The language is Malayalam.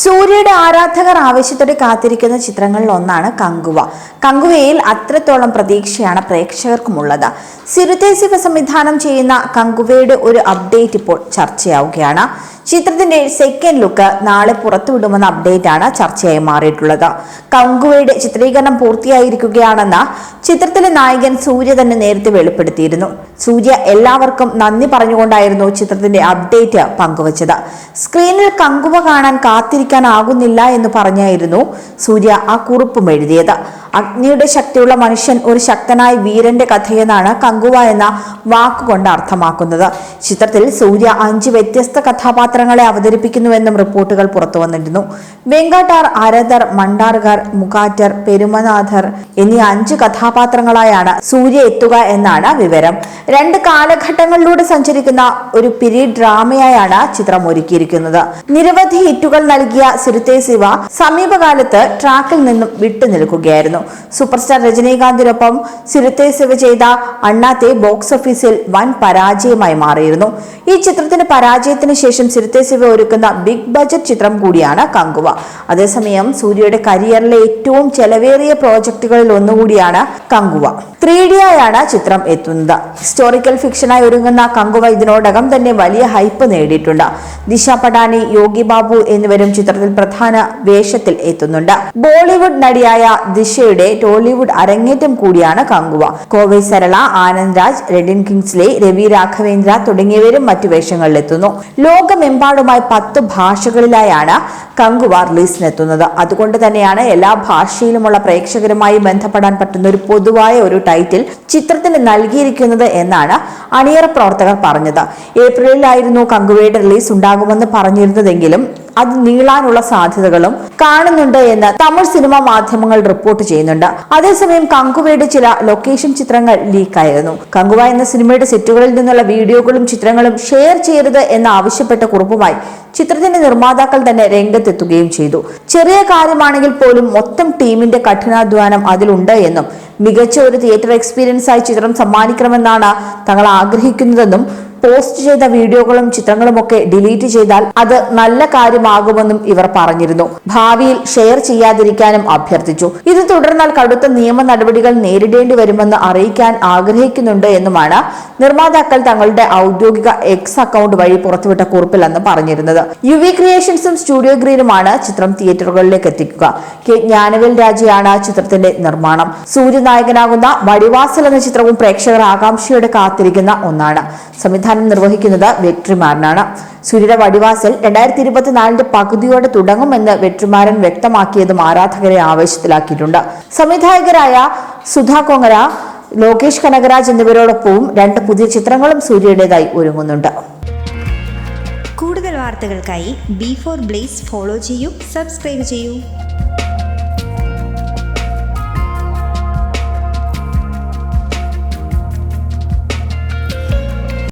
സൂര്യയുടെ ആരാധകർ ആവശ്യത്തോടെ കാത്തിരിക്കുന്ന ചിത്രങ്ങളിൽ ഒന്നാണ് കങ്കുവ. കങ്കുവയിൽ അത്രത്തോളം പ്രതീക്ഷയാണ് പ്രേക്ഷകർക്കുമുള്ളത്. സിരുതേ ശിവ സംവിധാനം ചെയ്യുന്ന കങ്കുവയുടെ ഒരു അപ്ഡേറ്റ് ഇപ്പോൾ ചർച്ചയാവുകയാണ്. ചിത്രത്തിന്റെ സെക്കൻഡ് ലുക്ക് നാളെ പുറത്തുവിടുമെന്ന അപ്ഡേറ്റ് ആണ് ചർച്ചയായി മാറിയിട്ടുള്ളത്. കങ്കുവയുടെ ചിത്രീകരണം പൂർത്തിയായിരിക്കുകയാണെന്ന് ചിത്രത്തിലെ നായകൻ സൂര്യ തന്നെ നേരത്തെ വെളിപ്പെടുത്തിയിരുന്നു. സൂര്യ എല്ലാവർക്കും നന്ദി പറഞ്ഞുകൊണ്ടായിരുന്നു ചിത്രത്തിന്റെ അപ്ഡേറ്റ് പങ്കുവച്ചത്. സ്ക്രീനിൽ കങ്കുവ കാണാൻ കാത്തിരിക്കാനാകുന്നില്ല എന്ന് പറഞ്ഞായിരുന്നു സൂര്യ ആ കുറിപ്പും എഴുതിയത്. അഗ്നിയുടെ ശക്തിയുള്ള മനുഷ്യൻ ഒരു ശക്തനായ വീരന്റെ കഥയെന്നാണ് കങ്കുവ എന്ന വാക്കുകൊണ്ട് അർത്ഥമാക്കുന്നത്. ചിത്രത്തിൽ സൂര്യ അഞ്ച് വ്യത്യസ്ത കഥാപാത്രങ്ങളെ അവതരിപ്പിക്കുന്നുവെന്നും റിപ്പോർട്ടുകൾ പുറത്തു വന്നിരുന്നു. വെങ്കാട്ടാർ അരദർ മണ്ടാർഗർ മുഖാറ്റർ പെരുമനാഥർ എന്നീ അഞ്ച് കഥാപാത്രങ്ങളായാണ് സൂര്യ എത്തുക എന്നാണ് വിവരം. രണ്ട് കാലഘട്ടങ്ങളിലൂടെ സഞ്ചരിക്കുന്ന ഒരു പിരീഡ് ഡ്രാമയായാണ് ചിത്രം ഒരുക്കിയിരിക്കുന്നത്. നിരവധി ഹിറ്റുകൾ നൽകിയ സിരുത്തെ ശിവ സമീപകാലത്ത് ട്രാക്കിൽ നിന്നും വിട്ടുനിൽക്കുകയായിരുന്നു സൂപ്പർസ്റ്റാർ രജനീകാന്തിനൊപ്പം സിരുത്തെ ശിവ ചെയ്ത അണ്ണാത്തെ ബോക്സ് ഓഫീസിൽ വൻ പരാജയമായി മാറിയിരുന്നു. ഈ ചിത്രത്തിന്റെ പരാജയത്തിന് ശേഷം സിരുത്തെ ശിവ ഒരുക്കുന്ന ബിഗ് ബജറ്റ് ചിത്രം കൂടിയാണ് കങ്കുവ. അതേസമയം സൂര്യയുടെ കരിയറിലെ ഏറ്റവും ചെലവേറിയ പ്രോജക്റ്റുകളിൽ ഒന്നുകൂടിയാണ് കങ്കുവ. ത്രീ ഡി ആയാണ് ചിത്രം എത്തുന്നത്. ഹിസ്റ്റോറിക്കൽ ഫിക്ഷനായി ഒരുങ്ങുന്ന കങ്കുവ ഇതിനോടകം തന്നെ വലിയ ഹൈപ്പ് നേടിയിട്ടുണ്ട്. ദിശ പടാനി യോഗി ബാബു എന്നിവരും ചിത്രത്തിൽ പ്രധാന വേഷത്തിൽ എത്തുന്നുണ്ട്. ബോളിവുഡ് നടിയായ ദിശയുടെ ടോളിവുഡ് അരങ്ങേറ്റം കൂടിയാണ് കങ്കുവ. കോവൈ സരള ആനന്ദ് രാജ് റെഡിൻ കിങ്സ്ലെ രവി രാഘവേന്ദ്ര തുടങ്ങിയവരും മറ്റു വേഷങ്ങളിലെത്തുന്നു. ലോകമെമ്പാടുമായി പത്ത് ഭാഷകളിലായാണ് കങ്കുവ റിലീസിനെത്തുന്നത് അതുകൊണ്ട് തന്നെയാണ് എല്ലാ ഭാഷയിലുമുള്ള പ്രേക്ഷകരുമായി ബന്ധപ്പെടാൻ പറ്റുന്ന ഒരു പൊതുവായ ഒരു ടൈറ്റിൽ ചിത്രത്തിന് നൽകിയിരിക്കുന്നത് എന്നാണ് അണിയറ പ്രവർത്തകർ പറഞ്ഞത്. ഏപ്രിലിലായിരുന്നു കങ്കുവയുടെ റിലീസ് ഉണ്ടാകുമെന്ന് പറഞ്ഞിരുന്നതെങ്കിലും അത് നീളാനുള്ള സാധ്യതകളും കാണുന്നുണ്ട് എന്ന് തമിഴ് സിനിമാ മാധ്യമങ്ങൾ റിപ്പോർട്ട് ചെയ്യുന്നുണ്ട്. അതേസമയം കങ്കുവയുടെ ചില ലൊക്കേഷൻ ചിത്രങ്ങൾ ലീക്കായിരുന്നു. കങ്കുവ എന്ന സിനിമയുടെ സെറ്റുകളിൽ നിന്നുള്ള വീഡിയോകളും ചിത്രങ്ങളും ഷെയർ ചെയ്യരുത് എന്ന് ആവശ്യപ്പെട്ട കുറിപ്പുമായി ചിത്രത്തിന്റെ നിർമ്മാതാക്കൾ തന്നെ രംഗത്തെത്തുകയും ചെയ്തു. ചെറിയ കാര്യമാണെങ്കിൽ പോലും മൊത്തം ടീമിന്റെ കഠിനാധ്വാനം അതിലുണ്ട് എന്നും മികച്ച ഒരു തിയേറ്റർ എക്സ്പീരിയൻസ് ആയി ചിത്രം സമ്മാനിക്കണമെന്നാണ് തങ്ങൾ ആഗ്രഹിക്കുന്നതെന്നും പോസ്റ്റ് ചെയ്ത വീഡിയോകളും ചിത്രങ്ങളുമൊക്കെ ഡിലീറ്റ് ചെയ്താൽ അത് നല്ല കാര്യമാകുമെന്നും ഇവർ പറഞ്ഞിരുന്നു. ഭാവിയിൽ ഷെയർ ചെയ്യാതിരിക്കാനും അഭ്യർത്ഥിച്ചു. ഇത് തുടർന്നാൽ കടുത്ത നിയമ നടപടികൾ നേരിടേണ്ടി വരുമെന്ന് അറിയിക്കാൻ ആഗ്രഹിക്കുന്നുണ്ട് എന്നുമാണ് നിർമ്മാതാക്കൾ തങ്ങളുടെ ഔദ്യോഗിക എക്സ് അക്കൗണ്ട് വഴി പുറത്തുവിട്ട കുറിപ്പിൽ അന്ന് പറഞ്ഞിരുന്നത് യു വി ക്രിയേഷൻസും സ്റ്റുഡിയോ ഗ്രീനുമാണ് ചിത്രം തിയേറ്ററുകളിലേക്ക് എത്തിക്കുക. കെ ജ്ഞാനവേൽ രാജയാണ് ചിത്രത്തിന്റെ നിർമ്മാണം. സൂര്യനായകനാകുന്ന വടിവാസൽ എന്ന ചിത്രവും പ്രേക്ഷകർ ആകാംക്ഷയോടെ കാത്തിരിക്കുന്ന ഒന്നാണ്. സംവിധാനം നിർവഹിക്കുന്നത് വെട്രിമാരനാണ് സൂര്യയുടെ വടിവാസൽ രണ്ടായിരത്തി ഇരുപത്തിനാലിന്റെ പകുതിയോടെ തുടങ്ങുമെന്ന് വെട്രിമാരൻ വ്യക്തമാക്കിയതും ആരാധകരെ ആവേശത്തിലാക്കിയിട്ടുണ്ട്. സംവിധായകരായ സുധാ കൊങ്ങര ലോകേഷ് കനകരാജ് എന്നിവരോടൊപ്പവും രണ്ട് പുതിയ ചിത്രങ്ങളും സൂര്യയുടേതായി ഒരുങ്ങുന്നുണ്ട്. കൂടുതൽ വാർത്തകൾക്കായി ബി ഫോർ ബ്ലേസ് ഫോളോ ചെയ്യൂ സബ്സ്ക്രൈബ് ചെയ്യൂ.